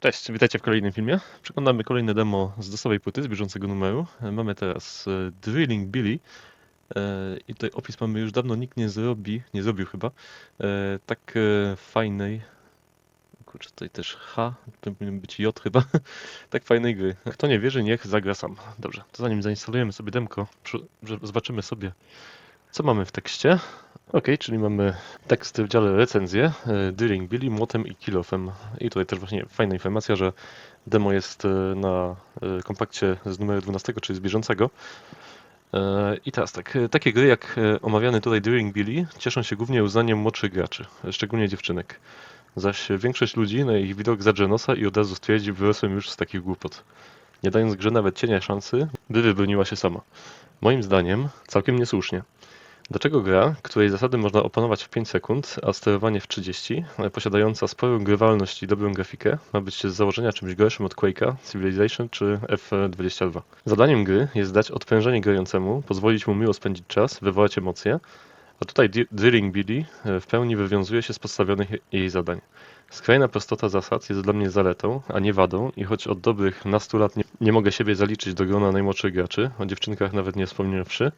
Cześć, witajcie w kolejnym filmie. Przeglądamy kolejne demo z dosowej płyty, z bieżącego numeru. Mamy teraz e, Drilling Billy. E, I tutaj opis mamy już dawno nikt nie zrobi, nie zrobił chyba, e, tak fajnej, kurczę tutaj też H, to powinien być J chyba, tak fajnej gry. Kto nie wierzy, niech zagra sam. Dobrze, to zanim zainstalujemy sobie demko, zobaczymy sobie, co mamy w tekście. Ok, czyli mamy tekst w dziale recenzje, e, Drilling Billy, młotem i kilofem. I tutaj też właśnie fajna informacja, że demo jest e, na e, kompakcie z numeru 12, czyli z bieżącego. I teraz tak, takie gry jak omawiany tutaj Drilling Billy cieszą się głównie uznaniem młodszych graczy, szczególnie dziewczynek. Zaś większość ludzi na ich widok zadrze nosa i od razu stwierdzi, wyrosłem już z takich głupot. Nie dając grze nawet cienia szansy, by wybroniła się sama. Moim zdaniem całkiem niesłusznie. Dlaczego gra, której zasady można opanować w 5 sekund, a sterowanie w 30, e, posiadająca sporą grywalność i dobrą grafikę, ma być z założenia czymś gorszym od Quake'a, Civilization czy F22? Zadaniem gry jest dać odprężenie grającemu, pozwolić mu miło spędzić czas, wywołać emocje, a tutaj Drilling Billy e, w pełni wywiązuje się z podstawionych je- jej zadań. Skrajna prostota zasad jest dla mnie zaletą, a nie wadą i choć od dobrych nastu lat nie, nie mogę siebie zaliczyć do grona najmłodszych graczy, o dziewczynkach nawet nie wspomniawszy,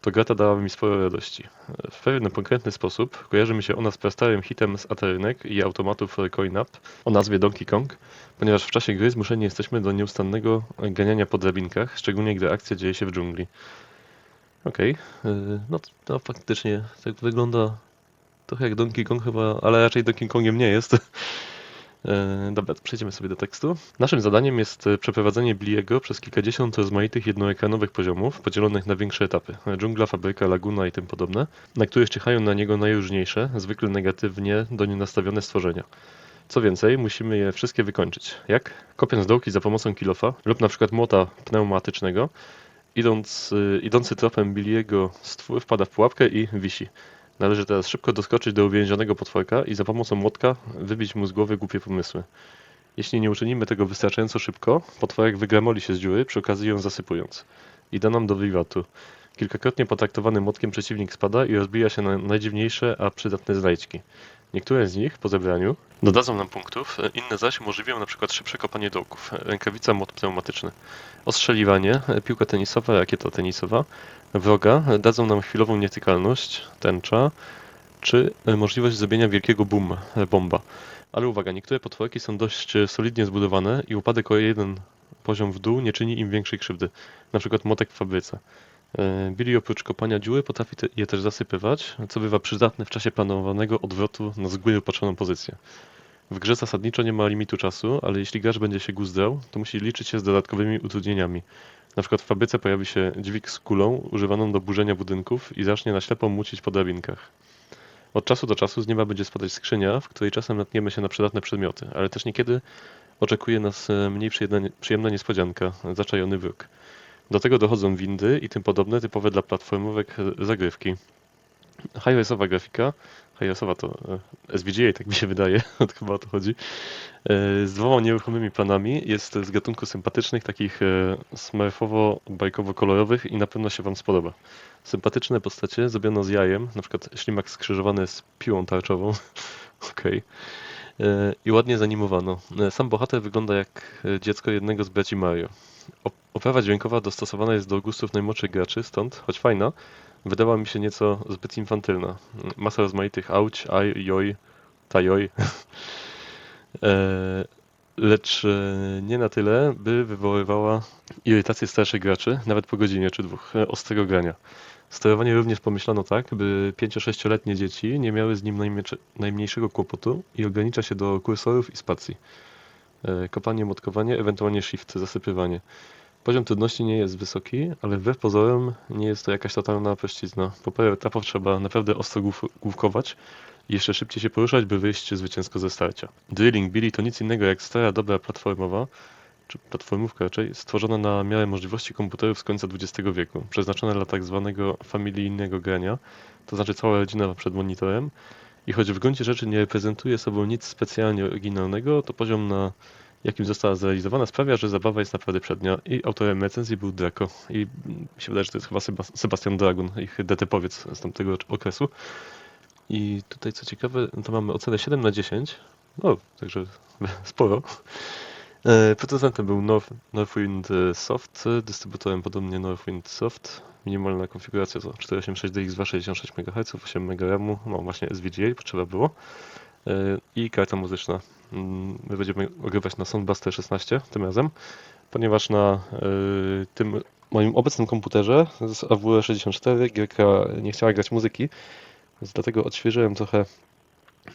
to gra ta dała mi sporo radości. W pewien konkretny sposób kojarzy mi się ona z prastarym hitem z Aterynek i automatów Coin Up o nazwie Donkey Kong, ponieważ w czasie gry zmuszeni jesteśmy do nieustannego ganiania po drabinkach, szczególnie gdy akcja dzieje się w dżungli. Okej, yy, no to faktycznie tak wygląda trochę jak Donkey Kong chyba, ale raczej Donkey Kongiem nie jest. E, Dobra, przejdziemy sobie do tekstu. Naszym zadaniem jest e, przeprowadzenie Bliego przez kilkadziesiąt rozmaitych jednoekranowych poziomów, podzielonych na większe etapy. E, Dżungla, fabryka, laguna i tym podobne, na których czyhają na niego najróżniejsze, zwykle negatywnie do nie nastawione stworzenia. Co więcej, musimy je wszystkie wykończyć. Jak? Kopiąc dołki za pomocą kilofa lub na przykład młota pneumatycznego, idąc, idący tropem Billiego stwór wpada w pułapkę i wisi. Należy teraz szybko doskoczyć do uwięzionego potworka i za pomocą młotka wybić mu z głowy głupie pomysły. Jeśli nie uczynimy tego wystarczająco szybko, potworek wygramoli się z dziury, przy okazji ją zasypując. I da nam do wiwatu. Kilkakrotnie potraktowany młotkiem przeciwnik spada i rozbija się na najdziwniejsze, a przydatne znajdźki. Niektóre z nich, po zebraniu, dodadzą nam punktów, inne zaś umożliwią przykład szybsze kopanie dołków, rękawica młot pneumatyczny. Ostrzeliwanie, piłka tenisowa, rakieta tenisowa, wroga dadzą nam chwilową nietykalność, tęcza, czy możliwość zrobienia wielkiego boom, bomba. Ale uwaga, niektóre potworki są dość solidnie zbudowane i upadek o jeden poziom w dół nie czyni im większej krzywdy. Przykład motek w fabryce. E, Billy oprócz kopania dziury potrafi je też zasypywać, co bywa przydatne w czasie planowanego odwrotu na z góry pozycję. W grze zasadniczo nie ma limitu czasu, ale jeśli gracz będzie się guzdrał, to musi liczyć się z dodatkowymi utrudnieniami. Na przykład w fabryce pojawi się dźwig z kulą używaną do burzenia budynków i zacznie na ślepo mucić po drabinkach. Od czasu do czasu z nieba będzie spadać skrzynia, w której czasem natkniemy się na przydatne przedmioty, ale też niekiedy oczekuje nas e, mniej przyjemna niespodzianka, zaczajony wróg. Do tego dochodzą windy i tym podobne typowe dla platformówek zagrywki. High-resowa grafika, high-resowa to e, SVGA, tak mi się wydaje, to chyba o to chodzi, e, z dwoma nieruchomymi planami, jest z gatunku sympatycznych, takich e, smurfowo-bajkowo-kolorowych i na pewno się Wam spodoba. Sympatyczne postacie zrobiono z jajem, na przykład ślimak skrzyżowany z piłą tarczową, okej, E, i ładnie zanimowano. Sam bohater wygląda jak dziecko jednego z braci Mario. Op- Oprawa dźwiękowa dostosowana jest do gustów najmłodszych graczy, stąd, choć fajna, wydała mi się nieco zbyt infantylna. Masa rozmaitych auć, aj, joj, tajoj. E, Lecz e, nie na tyle, by wywoływała irytację starszych graczy, nawet po godzinie czy dwóch e, ostrego grania. Sterowanie również pomyślano tak, by 5-6-letnie dzieci nie miały z nim najmniejsze- najmniejszego kłopotu i ogranicza się do kursorów i spacji. E, Kopanie, motkowanie, ewentualnie shift, zasypywanie. Poziom trudności nie jest wysoki, ale wbrew pozorom nie jest to jakaś totalna prościzna. Po parę etapów trzeba naprawdę ostro głów- główkować i jeszcze szybciej się poruszać, by wyjść zwycięsko ze starcia. Drilling Billy to nic innego jak stara, dobra platformowa, czy platformówka raczej, stworzona na miarę możliwości komputerów z końca XX wieku, przeznaczona dla tak zwanego familijnego grania, to znaczy cała rodzina przed monitorem i choć w gruncie rzeczy nie reprezentuje sobą nic specjalnie oryginalnego, to poziom na jakim została zrealizowana sprawia, że zabawa jest naprawdę przednia i autorem recenzji był Draco i mi się wydaje, że to jest chyba Seba- Sebastian Dragon, ich DT-powiec z tamtego okresu. I tutaj co ciekawe, to mamy ocenę 7 na 10, No, także sporo. E, Producentem był North, Northwind e, Soft, dystrybutorem podobnie Northwind Soft. Minimalna konfiguracja to 486DX 66 MHz, 8 MB RAMu, no właśnie SVGA potrzeba było. E, I karta muzyczna. Mm, My będziemy ogrywać na Soundbuster 16 tym razem, ponieważ na e, tym moim obecnym komputerze z AWE64 gierka nie chciała grać muzyki, więc dlatego odświeżyłem trochę,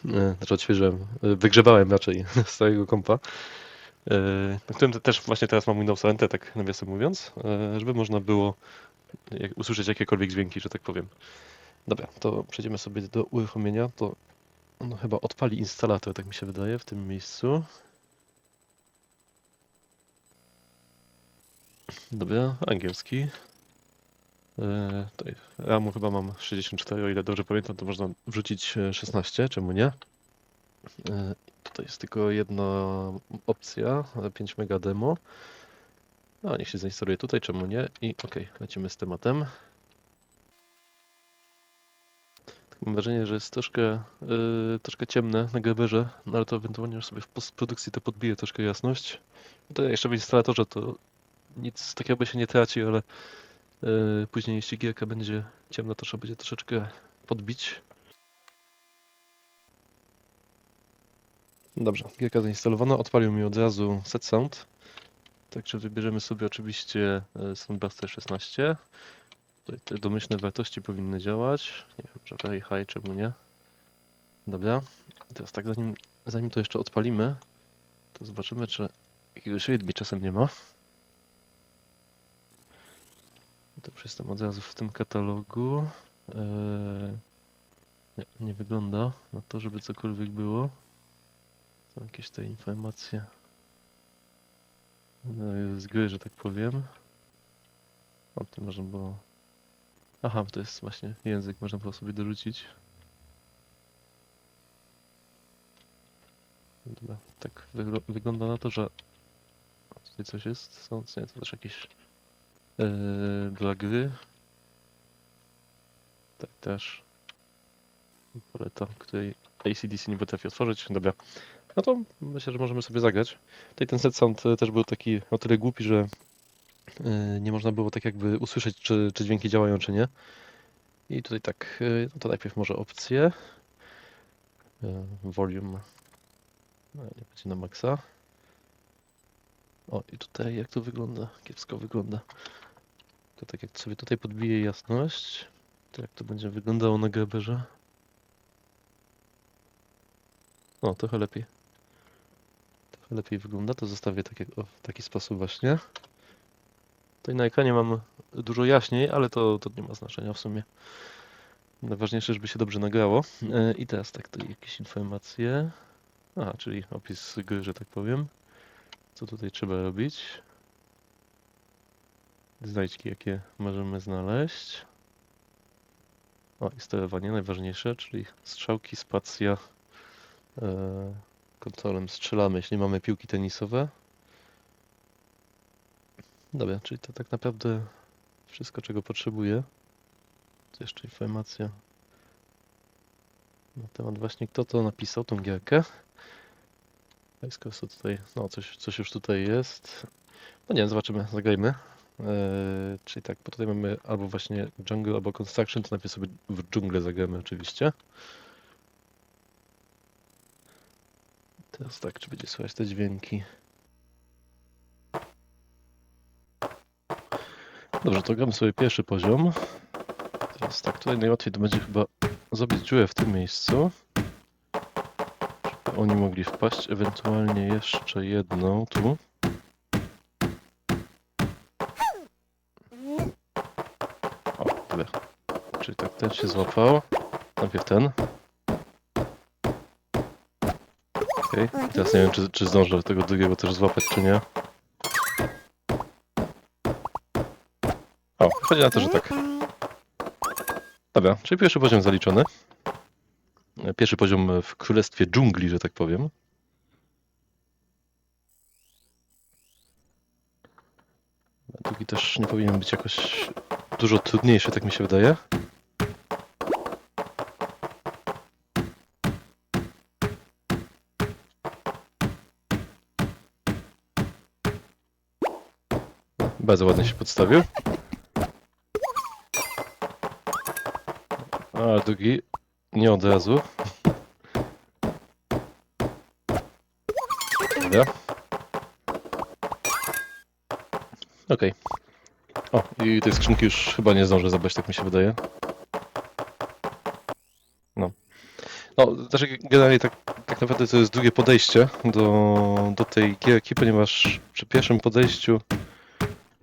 e, znaczy odświeżyłem, wygrzebałem raczej starego kompa, na którym te- też właśnie teraz mam Windows NT, tak nawiasem mówiąc, żeby można było usłyszeć jakiekolwiek dźwięki, że tak powiem. Dobra, to przejdziemy sobie do uruchomienia, to on chyba odpali instalator, tak mi się wydaje, w tym miejscu. Dobra, angielski. E, tutaj RAMu chyba mam 64, o ile dobrze pamiętam, to można wrzucić e, 16, czemu nie? E, tutaj jest tylko jedna opcja, e, 5 mega demo. A niech się zainstaluje tutaj, czemu nie? I ok, lecimy z tematem. Tak Mam wrażenie, że jest troszkę, yy, troszkę ciemne na Gerberze, no ale to ewentualnie już sobie w postprodukcji to podbije troszkę jasność. Tutaj jeszcze w instalatorze to nic takiego by się nie traci, ale yy, później jeśli gierka będzie ciemna, to trzeba będzie troszeczkę podbić. Dobrze, gierka zainstalowana, odpalił mi od razu set sound. Także wybierzemy sobie oczywiście e, Soundbuster 16. Tutaj te domyślne wartości powinny działać. Nie wiem, very high, czemu nie? Dobra. Teraz tak, zanim, zanim to jeszcze odpalimy, to zobaczymy, czy jakiegoś readme czasem nie ma. To jestem od razu w tym katalogu. Eee, nie, nie wygląda na to, żeby cokolwiek było. Są jakieś te informacje no, z gry, że tak powiem. O tym można było. Aha, to jest właśnie język, można było sobie dorzucić. Dobra, tak wygl- wygląda na to, że tutaj coś jest. Są, nie, to też jakieś yy, dla gry. Tak też. Poleta, której ACDC nie potrafi otworzyć. Dobra. No to myślę, że możemy sobie zagrać. Tutaj ten set sound e, też był taki o tyle głupi, że nie można było tak jakby usłyszeć, czy, czy dźwięki działają, czy nie. I tutaj tak, e, to najpierw może opcje. E, Volume. No, nie będzie na maksa. O, i tutaj jak to wygląda? Kiepsko wygląda. To tak jak sobie tutaj podbiję jasność, to jak to będzie wyglądało na Gerberze. O, trochę lepiej. Trochę lepiej wygląda, to zostawię tak jak, o, w taki sposób właśnie. Tutaj na ekranie mam dużo jaśniej, ale to, to nie ma znaczenia w sumie. Najważniejsze, żeby się dobrze nagrało. E, I teraz tak, tu jakieś informacje. Aha, czyli opis gry, że tak powiem. Co tutaj trzeba robić? Znajdźki, jakie możemy znaleźć. O, i sterowanie najważniejsze, czyli strzałki, spacja, e, kontrolem strzelamy, jeśli mamy piłki tenisowe. Dobra, czyli to tak naprawdę wszystko, czego potrzebuję. Tu jeszcze informacja na temat właśnie kto to napisał, tą gierkę. Są tutaj, no coś, coś już tutaj jest. No nie wiem, zobaczymy, zagrajmy. Eee, czyli tak, bo tutaj mamy albo właśnie jungle, albo construction, to najpierw sobie w dżunglę zagramy oczywiście. Teraz tak, czy będzie słychać te dźwięki? Dobrze, to gramy sobie pierwszy poziom. Teraz tak, tutaj najłatwiej to będzie chyba zrobić dziurę w tym miejscu. Żeby oni mogli wpaść, ewentualnie jeszcze jedną tu. O, dobra. Czyli tak, ten się złapał. Najpierw ten. Okej, i teraz nie wiem, czy, czy zdążę tego drugiego też złapać, czy nie. Chodzi na to, że tak. Dobra, czyli pierwszy poziom zaliczony. Pierwszy poziom w królestwie dżungli, że tak powiem. Drugi też nie powinien być jakoś dużo trudniejszy, tak mi się wydaje. Bardzo ładnie się podstawił. A drugi nie od razu. Dobra. Okej. O, i tej skrzynki już chyba nie zdążę zabrać, tak mi się wydaje. No. No, znaczy generalnie tak, tak naprawdę to jest drugie podejście do, do tej gierki, ponieważ przy pierwszym podejściu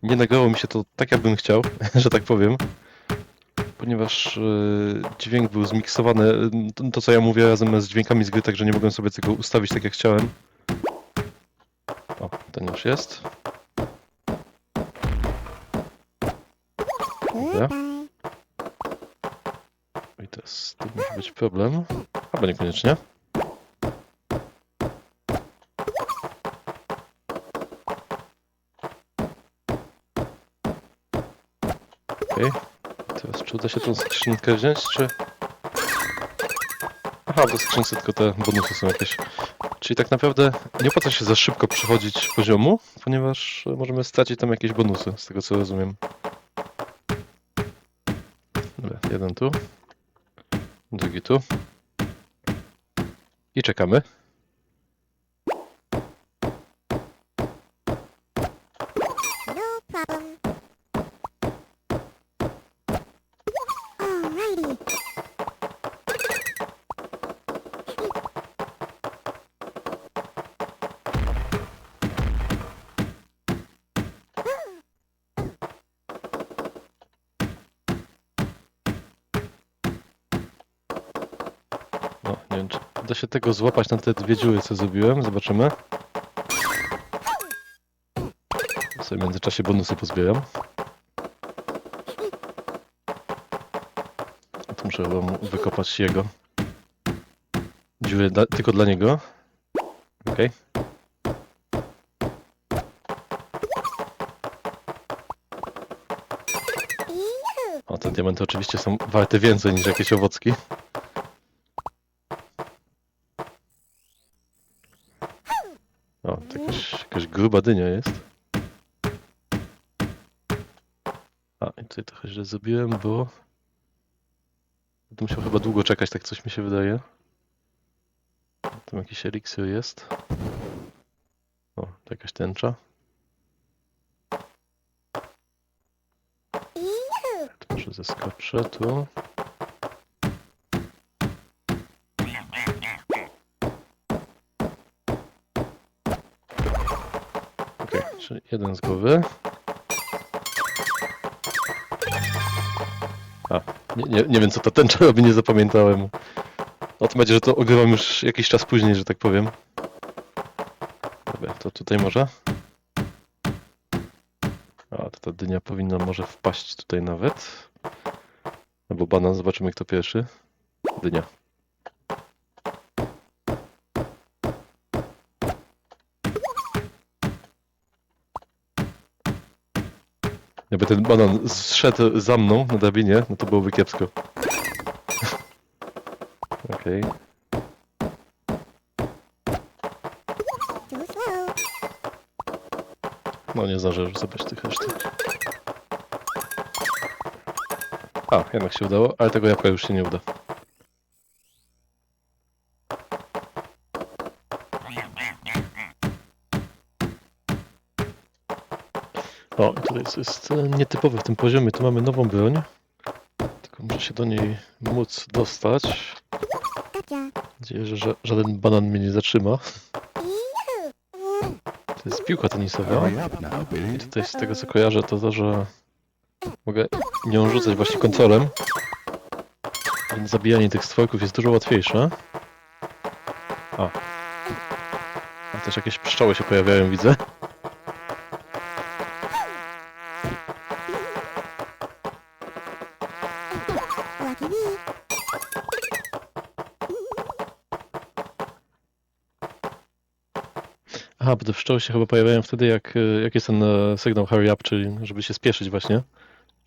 nie nagrało mi się to tak, jakbym chciał, że tak powiem. Ponieważ e, dźwięk był zmiksowany, e, to, co ja mówię razem z dźwiękami z gry, także nie mogłem sobie tego ustawić tak jak chciałem. O, ten już jest. Dobra. I teraz to może być problem. Albo niekoniecznie. Okej. Teraz czy uda się tą skrzynkę wziąć, czy... Aha, do skrzynce tylko te bonusy są jakieś. Czyli tak naprawdę nie opłaca się za szybko przechodzić poziomu, ponieważ możemy stracić tam jakieś bonusy, z tego co rozumiem. Dobra, jeden tu. Drugi tu. I czekamy. No problem. Nie wiem, czy da się tego złapać na te dwie dziury, co zrobiłem. Zobaczymy. Sobie w międzyczasie bonusy pozbieram. To muszę chyba mu wykopać jego. Dziury dla, tylko dla niego. Okej. Yoo-hoo. O, te diamenty oczywiście są warte więcej niż jakieś owocki. Gruba dynia jest. A, i tutaj trochę źle zrobiłem, bo... Będę musiał chyba długo czekać, tak coś mi się wydaje. Tam jakiś eliksir jest. O, to jakaś tęcza. To może zeskoczę tu. Jeden z głowy. A, nie, nie, nie wiem co ta tęcza robi, nie zapamiętałem. O tym będzie, że to ogrywam już jakiś czas później, że tak powiem. Dobra, to tutaj może. A, to ta dynia powinna może wpaść tutaj nawet. Albo banan, zobaczymy kto pierwszy. Dynia. Jakby ten banan zszedł za mną na drabinie, no to byłoby kiepsko. Okej. Slow. No nie zdążę już zabrać tych reszty. A, jednak się udało, ale tego jabłka już się nie uda. O, i tutaj jest, jest e, nietypowe w tym poziomie. Tu mamy nową broń. Tylko muszę się do niej móc dostać. Mam nadzieję, że ża- żaden banan mnie nie zatrzyma. To jest piłka tenisowa. I tutaj z tego co kojarzę to to, że mogę nią rzucać właśnie konsolem. Więc zabijanie tych stworków jest dużo łatwiejsze. O. A też jakieś pszczoły się pojawiają, widzę. Aha, bo te się chyba pojawiają wtedy, jak, e, jak jest ten e, sygnał hurry up, czyli żeby się spieszyć właśnie,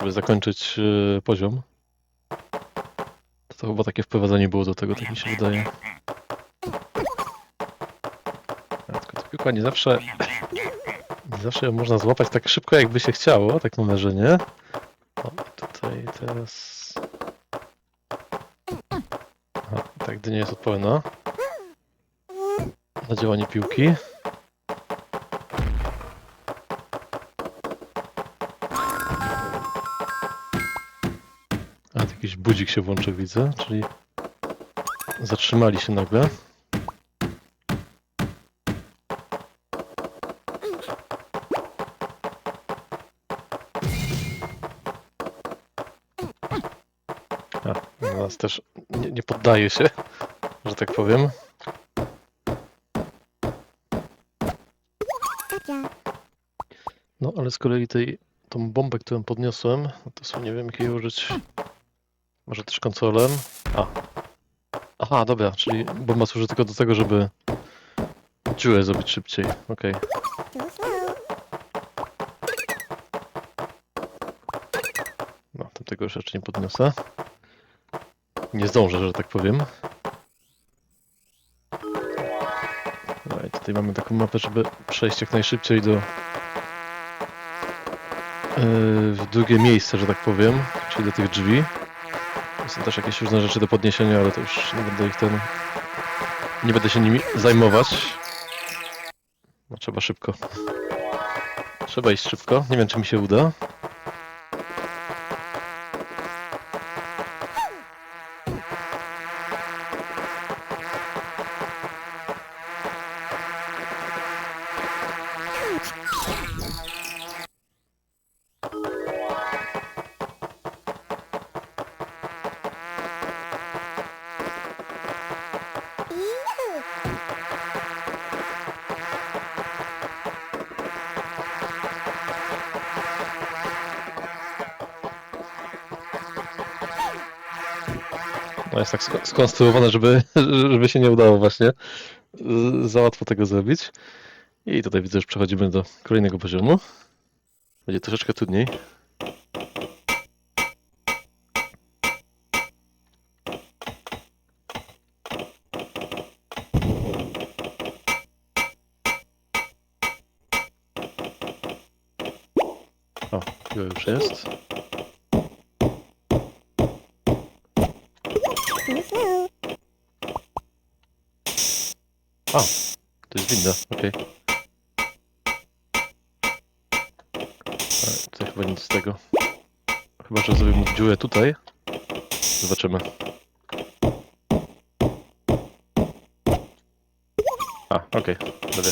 żeby zakończyć e, poziom. To, to chyba takie wprowadzenie było do tego, tak mi się wydaje. A, tylko ta piłka nie zawsze Zawsze ją można złapać tak szybko, jakby się chciało, tak mam wrażenie. O, tutaj teraz... Aha, tak, gdy nie jest odpowiedna na działanie piłki. Budzik się włączył, widzę, czyli zatrzymali się nagle. A, nas też nie, nie poddaje się, że tak powiem. No, ale z kolei tej, tą bombę, którą podniosłem, no to są, nie wiem, jak jej użyć. Może też konsolem. A. Aha, dobra, czyli bomba służy tylko do tego, żeby dziurę zrobić szybciej. Okej. No, to tego już raczej nie podniosę. Nie zdążę, że tak powiem. No i tutaj mamy taką mapę, żeby przejść jak najszybciej do... Yy, w drugie miejsce, że tak powiem, czyli do tych drzwi. Są też jakieś różne rzeczy do podniesienia, ale to już nie będę ich ten... Nie będę się nimi zajmować. No trzeba szybko. Trzeba iść szybko. Nie wiem, czy mi się uda. Tak sk- skonstruowane, żeby, żeby się nie udało właśnie z- za łatwo tego zrobić. I tutaj widzę, że przechodzimy do kolejnego poziomu. Będzie troszeczkę trudniej. O, już jest. A, to jest winda, okej. Ale Tutaj chyba nic z tego. Chyba, że zrobimy dziurę tutaj. Zobaczymy. A, okej, dobra.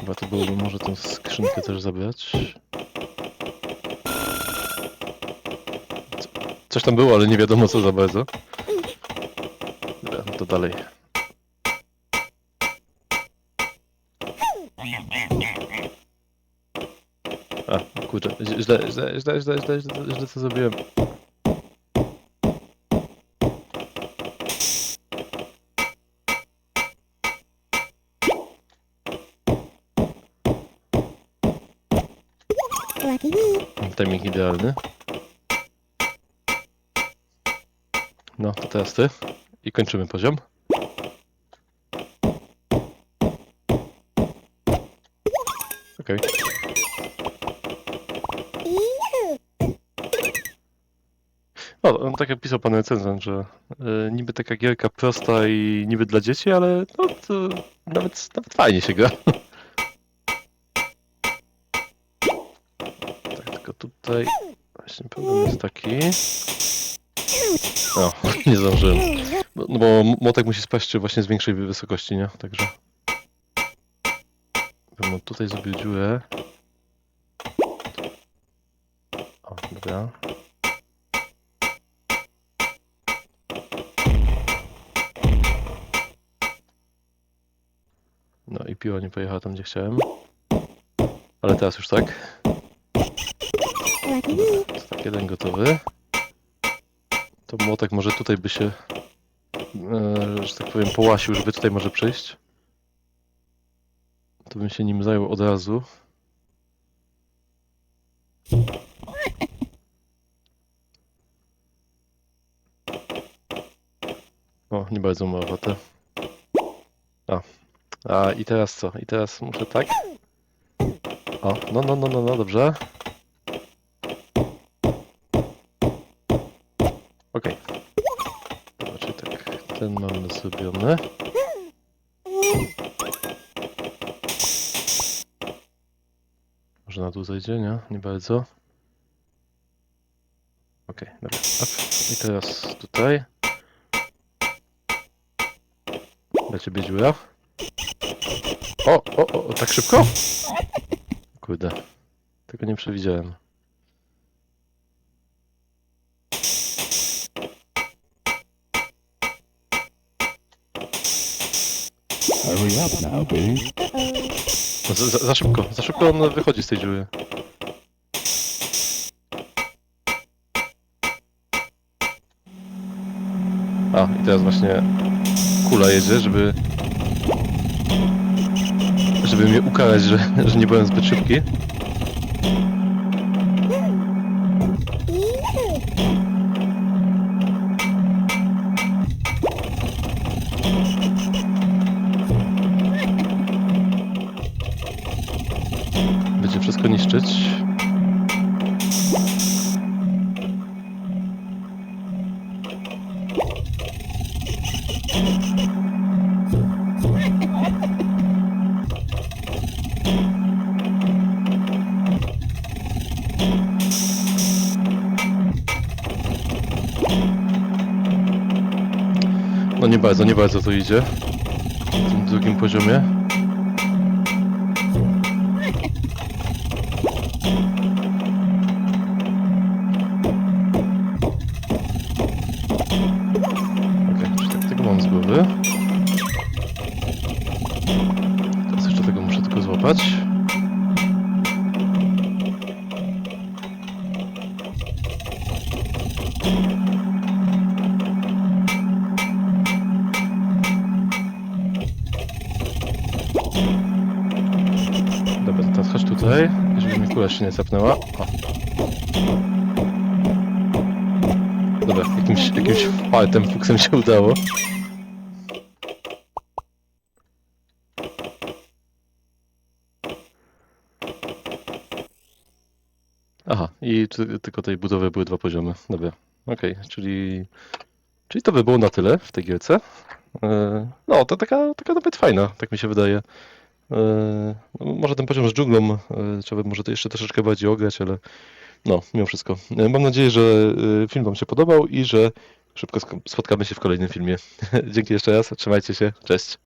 Chyba to byłoby może tę skrzynkę też zabrać. Coś tam było, ale nie wiadomo co za bardzo. Dobra, no to dalej. A, kurczę, źle, źle, źle, źle, źle, źle, źle co zrobiłem. Timing idealny. No, to teraz ty. I kończymy poziom. Okej. Yahoo! No, no, tak jak pisał pan recenzent, że y, niby taka gierka prosta i niby dla dzieci, ale no, to nawet, nawet fajnie się gra. tak, tylko tutaj właśnie problem jest taki... O, nie zdążyłem. Bo- No bo młotek musi spaść właśnie z większej wysokości, nie? Także... Bym tutaj zrobił dziurę. O, dobra. No i piła nie pojechała tam, gdzie chciałem. Ale teraz już tak. Tak jeden gotowy. To młotek może tutaj by się, e, że tak powiem, połasił, żeby tutaj może przyjść. To bym się nim zajął od razu. O, nie bardzo ma ochotę. A i teraz co? I teraz muszę tak? O, no, no, no, no, no, dobrze. Okej. Dobra, czyli tak, ten mamy zrobiony. Może na dół zejdzie, nie? Nie bardzo. Okej, dobra. Up. I teraz tutaj. Dla ciebie dziura. O, o, o, tak szybko? Kurde. Tego nie przewidziałem. Hurry up now. No, Za, za, za szybko, za szybko on wychodzi z tej dziury. A, i teraz właśnie kula jedzie, żeby... Żeby mnie ukarać, że, że nie byłem zbyt szybki. Nie bardzo, nie bardzo to idzie. W tym drugim poziomie. Tutaj, żeby mi kula się nie zapnęła. O. Dobra, jakimś, jakimś fartem, fuksem się udało. Aha, i ty, tylko tej budowy były dwa poziomy. Dobra, okej, czyli... Czyli to by było na tyle w tej gierce. E, No, to taka, taka nawet fajna, tak mi się wydaje. E, no, Może ten poziom z dżunglą e, trzeba by może to jeszcze troszeczkę bardziej ograć, ale no, mimo wszystko. E, Mam nadzieję, że film Wam się podobał i że szybko spotkamy się w kolejnym filmie. Dzięki jeszcze raz, trzymajcie się, cześć.